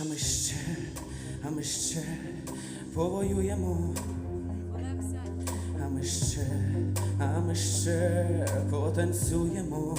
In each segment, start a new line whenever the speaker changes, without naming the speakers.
А ми ще, а ми ще повоюємо, а ми ще, а ми ще потанцюємо,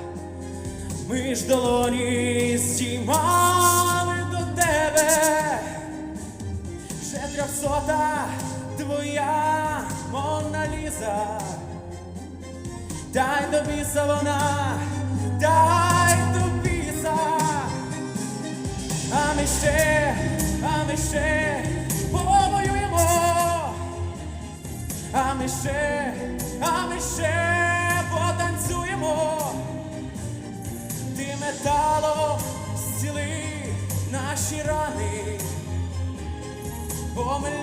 Ми ж долоні здіймали до тебе. Вже трьохсота твоя Мона Ліза, дай до біса вона, дай до біса, а ми ще, а ми ще повоюємо, а ми ще, а ми ще потанцюємо, ти металом зціли наші рани. Бо ми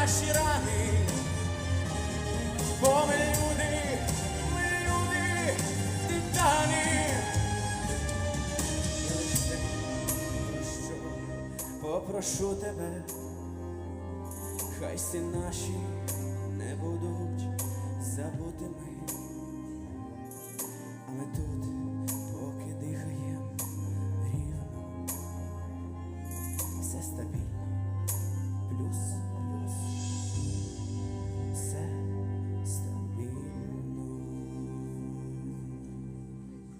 наші рани, бо ми люди, ми люди, титані. Що попрошу тебе, хай всі наші не будуть забутими, а ми тут. поки дихаємо, рівно, все стабільно.